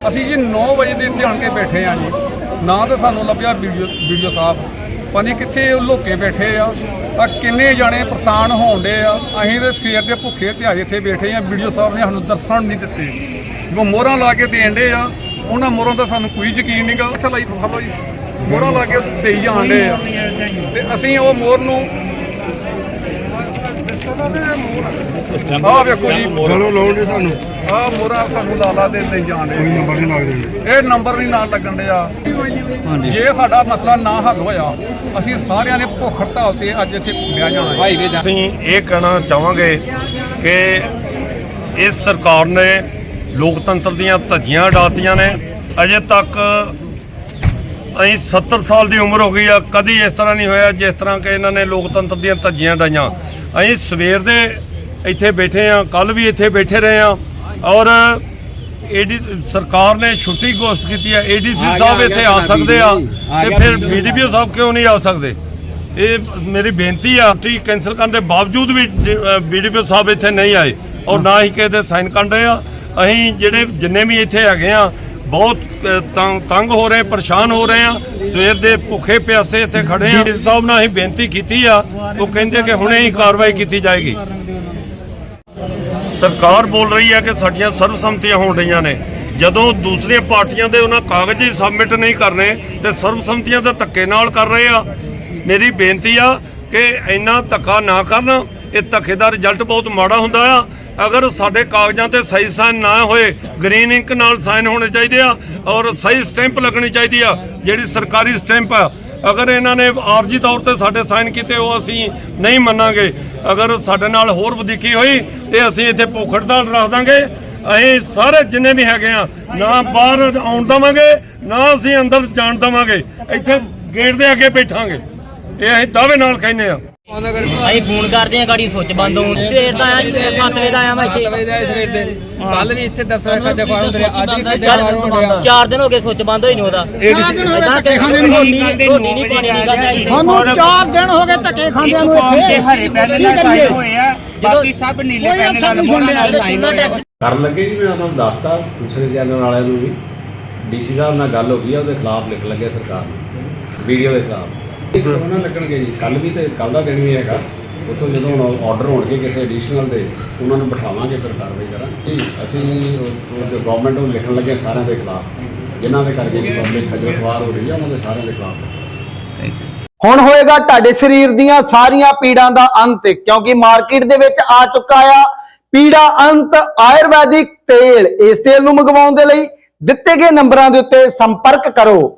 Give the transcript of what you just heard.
ਅਸੀਂ ਜੀ 9 ਵਜੇ ਦੇ ਇੱਥੇ ਆਣ ਕੇ ਬੈਠੇ ਆ ਜੀ। ਨਾ ਤਾਂ ਸਾਨੂੰ ਲੱਭਿਆ ਵੀਡੀਓ ਵੀਡੀਓ ਸਾਹਿਬ। ਪਤਾ ਨਹੀਂ ਕਿੱਥੇ ਉਹ ਲੋਕੇ ਬੈਠੇ ਆ। ਆ ਕਿੰਨੇ ਜਾਣੇ ਪਰੇਸ਼ਾਨ ਹੋਣ ਡੇ ਆ। ਅਸੀਂ ਤੇ ਸਵੇਰ ਦੇ ਭੁੱਖੇ ਤੇ ਆਏ ਇੱਥੇ ਬੈਠੇ ਆ ਵੀਡੀਓ ਸਾਹਿਬ ਨੇ ਸਾਨੂੰ ਦਰਸ਼ਨ ਨਹੀਂ ਦਿੱਤੇ। ਜੋ ਮੋਹਰਾਂ ਲਾ ਕੇ ਦੇਣ ਡੇ ਆ, ਉਹਨਾਂ ਮੋਹਰਾਂ ਦਾ ਸਾਨੂੰ ਕੋਈ ਯਕੀਨ ਨਹੀਂਗਾ ਅੱਛਾ ਲਾਈ ਫਲੋ ਜੀ। ਮੋਹਰਾਂ ਲਾ ਕੇ ਦੇਈ ਜਾਣ ਡੇ ਆ। ਤੇ ਅਸੀਂ ਉਹ ਮੋਹਰ ਨੂੰ ਆਹ ਵੇਖੋ ਜੀ। ਚਲੋ ਲਾਉਣ ਦੇ ਸਾਨੂੰ। ਆਹ ਮੋਹਰਾਂ ਸਾਨੂੰ ਲਾਲਾ ਦੇ ਲਈ ਜਾਣ ਕੋਈ ਨੰਬਰ ਨਹੀਂ ਲੱਗਦੇ ਇਹ ਨੰਬਰ ਨਹੀਂ ਨਾਲ ਲੱਗਣ ਡਿਆ ਜੇ ਸਾਡਾ ਮਸਲਾ ਨਾ ਹੱਲ ਹੋਇਆ ਅਸੀਂ ਸਾਰਿਆਂ ਨੇ ਭੁੱਖ ਹੜਤਾਲ ਤੇ ਅੱਜ ਇੱਥੇ ਬਿਆ ਜਾਣਾ ਹੈ। ਅਸੀਂ ਇਹ ਕਹਿਣਾ ਚਾਹਾਂਗੇ ਕਿ ਇਸ ਸਰਕਾਰ ਨੇ ਲੋਕਤੰਤਰ ਦੀਆਂ ਧੱਜੀਆਂ ਡਾਤੀਆਂ ਨੇ। ਅਜੇ ਤੱਕ ਅਸੀਂ 70 ਸਾਲ ਦੀ ਉਮਰ ਹੋ ਗਈ ਆ ਕਦੀ ਇਸ ਤਰ੍ਹਾਂ ਨਹੀਂ ਹੋਇਆ ਜਿਸ ਤਰ੍ਹਾਂ ਕਿ ਇਹਨਾਂ ਨੇ ਲੋਕਤੰਤਰ ਦੀਆਂ ਧੱਜੀਆਂ ਡਾਈਆਂ ਅਸੀਂ ਸਵੇਰ ਦੇ ਇੱਥੇ ਬੈਠੇ ਆ ਕੱਲ ਵੀ ਇੱਥੇ ਬੈਠੇ ਰਹੇ ਆ ਔਰ ਏਡੀ ਸਰਕਾਰ ਨੇ ਛੁੱਟੀ ਘੋਸ਼ਿਤ ਕੀਤੀ ਹੈ ਏਡੀਸੀ ਸਾਹਿਬ ਇੱਥੇ ਆ ਸਕਦੇ ਆ ਤੇ ਫਿਰ ਬੀਡੀਪੀਓ ਸਾਹਿਬ ਕਿਉਂ ਨਹੀਂ ਆ ਸਕਦੇ? ਇਹ ਮੇਰੀ ਬੇਨਤੀ ਆ ਤੁਸੀਂ ਕੈਨਸਲ ਕਰਨ ਦੇ ਬਾਵਜੂਦ ਵੀ ਬੀਡੀਪੀ ਸਾਹਿਬ ਇੱਥੇ ਨਹੀਂ ਆਏ ਔਰ ਨਾ ਹੀ ਦੇ ਸਾਈਨ ਕਰਨ ਰਹੇ ਆ। ਅਸੀਂ ਜਿਹੜੇ ਜਿੰਨੇ ਵੀ ਇੱਥੇ ਹੈਗੇ ਆ ਬਹੁਤ ਤੰਗ ਹੋ ਰਹੇ ਪਰੇਸ਼ਾਨ ਹੋ ਰਹੇ ਆ। ਸਵੇਰ ਦੇ ਭੁੱਖੇ ਪਿਆਸੇ ਇੱਥੇ ਖੜੇ ਆ। ਇਸ ਸਾਹਿਬ ਨਾਲ ਅਸੀਂ ਬੇਨਤੀ ਕੀਤੀ ਆ ਉਹ ਕਹਿੰਦੇ ਕਿ ਹੁਣੇ ਹੀ ਕਾਰਵਾਈ ਕੀਤੀ ਜਾਏਗੀ। ਸਰਕਾਰ ਬੋਲ ਰਹੀ ਹੈ ਕਿ ਸਾਡੀਆਂ ਸਰਬਸੰਮਤੀਆਂ ਹੋਣ ਰਹੀਆਂ ਨੇ। ਜਦੋਂ ਦੂਸਰੀਆਂ ਪਾਰਟੀਆਂ ਦੇ ਉਹਨਾਂ ਕਾਗਜ਼ ਹੀ ਸਬਮਿਟ ਨਹੀਂ ਕਰਨੇ ਤੇ ਸਰਬਸੰਮਤੀਆਂ ਤਾਂ ਧੱਕੇ ਨਾਲ ਕਰ ਰਹੇ ਆ। ਮੇਰੀ ਬੇਨਤੀ ਆ ਕਿ ਇੰਨਾ ਧੱਕਾ ਨਾ ਕਰਨ। ਇਹ ਧੱਕੇ ਦਾ ਰਿਜ਼ਲਟ ਬਹੁਤ ਮਾੜਾ ਹੁੰਦਾ ਆ। ਅਗਰ ਸਾਡੇ ਕਾਗਜ਼ਾਂ ਤੇ ਸਹੀ ਸਾਈਨ ਨਾ ਹੋਏ ਗ੍ਰੀਨ ਇੰਕ ਨਾਲ ਸਾਈਨ ਹੋਣੇ ਚਾਹੀਦੇ ਆ ਔਰ ਸਹੀ ਸਟੈਂਪ ਲੱਗਣੀ ਚਾਹੀਦੀ ਆ, ਜਿਹੜੀ ਸਰਕਾਰੀ ਸਟੈਂਪ ਆ। ਅਗਰ ਇਹਨਾਂ ਨੇ ਆਰਜੀ ਤੌਰ ਤੇ ਸਾਡੇ ਸਾਈਨ ਕੀਤੇ, ਉਹ ਅਸੀਂ ਨਹੀਂ ਮੰਨਾਂਗੇ। ਅਗਰ ਸਾਡੇ ਨਾਲ ਹੋਰ ਵਧੀਕੀ ਹੋਈ, ਤੇ ਅਸੀਂ ਇੱਥੇ ਭੁੱਖ ਹੜਤਾਲ ਰੱਖ ਦਾਂਗੇ। ਅਸੀਂ ਸਾਰੇ ਜਿੰਨੇ ਵੀ ਹੈਗੇ ਆ, ਨਾ ਬਾਹਰ ਆਉਣ ਦਵਾਂਗੇ, ਨਾ ਅਸੀਂ ਅੰਦਰ ਜਾਣ ਦਵਾਂਗੇ। ਇੱਥੇ ਗੇਟ ਦੇ ਅੱਗੇ ਬੈਠਾਂਗੇ। ਇਹ ਅਸੀਂ ਦਾਅਵੇ ਨਾਲ ਕਹਿੰਦੇ ਆ। ਅਸੀਂ ਫੋਨ ਕਰਦੇ ਆ ਗਾੜੀ ਸੁੱਚ ਬੰਦ ਹੋਣ। ਸਵੇਰ ਦਾ ਆਇਆ ਜੀ 7 ਵਜੇ ਦਾ ਆਇਆ ਮੈਂ ਇੱਥੇ। ਕੱਲ ਵੀ ਅੱਜ ਵੀ ਚਾਰ- ਦਿਨ ਹੋ ਗਏ ਸੁੱਚ ਬੰਦ ਹੋਈ ਨੂੰ ਉਹਦਾ। ਏਦਾਂ ਕਿ ਰੋਟੀ ਰੋਟੀ ਨਹੀਂ ਪਾਣੀ ਨਹੀਂ ਖਾਦਾ ਸਾਨੂੰ 4 ਦਿਨ ਹੋ ਗਏ ਧੱਕੇ ਖਾਂਦਿਆਂ ਨੂੰ ਇੱਥੇ। ਹਰੇ ਪੈਨ ਨਾਲ ਸਾਈਨ ਹੋਏ ਆ। ਬਾਕੀ ਸਭ ਨੀਲੇ ਪੈਨ ਨਾਲ ਆ ਕਰਨ ਲੱਗੇ ਜੀ ਮੈਂ ਉਹਨਾਂ ਨੂੰ ਦੱਸਤਾ ਦੂਸਰੇ ਚੈਨਲ ਵਾਲਿਆਂ ਨੂੰ ਵੀ। ਡੀਸੀ ਸਾਹਿਬ ਨਾਲ ਗੱਲ ਹੋ ਗਈ ਆ ਉਹਦੇ ਖਿਲਾਫ ਲਿਖ ਲੱਗੇ ਸਰਕਾਰ ਨੂੰ। ਵੀਡੀਓ ਦੇ ਖਿਲਾਫ। ਉਹਨਾਂ ਲੱਗਣਗੇ ਜੀ। ਕੱਲ ਵੀ ਤੇ ਕੱਲ ਦਾ ਦਿਨ ਵੀ ਹੈਗਾ। ਉੱਥੋਂ ਜਦੋਂ ਹੁਣ ਆਰਡਰ ਹੋਣਗੇ ਕਿਸੇ ਐਡੀਸ਼ਨਲ ਦੇ ਉਹਨਾਂ ਨੂੰ ਬਿਠਾਵਾਂਗੇ ਫਿਰ ਕਾਰਵਾਈ ਕਰਾਂਗੇ। ਜੀ ਅਸੀਂ ਜੋ ਗਵਰਨਮੈਂਟ ਨੂੰ ਲਿਖਣ ਲੱਗੇ ਸਾਰਿਆਂ ਦੇ ਖਿਲਾਫ। ਜਿਨ੍ਹਾਂ ਦੇ ਕਰਕੇ ਪਬਲਿਕ ਖੱਜਲ ਖਵਾਰ ਹੋ ਰਹੀ ਹੈ ਉਹਨਾਂ ਦੇ ਸਾਰਿਆਂ ਦੇ ਖਿਲਾਫ। ਹੁਣ ਹੋਏਗਾ ਤੁਹਾਡੇ ਸਰੀਰ ਦੀਆਂ ਸਾਰੀਆਂ ਪੀੜਾਂ ਦਾ ਅੰਤ ਕਿਉਂਕਿ ਮਾਰਕੀਟ ਦੇ ਵਿੱਚ ਆ ਚੁੱਕਾ ਆ ਪੀੜਾ ਅੰਤ ਆਯੁਰਵੈਦਿਕ ਤੇਲ। ਇਸ ਤੇਲ ਨੂੰ ਮੰਗਵਾਉਣ ਦੇ ਲਈ ਦਿੱਤੇ ਗਏ ਨੰਬਰਾਂ ਦੇ ਉੱਤੇ ਸੰਪਰਕ ਕਰੋ।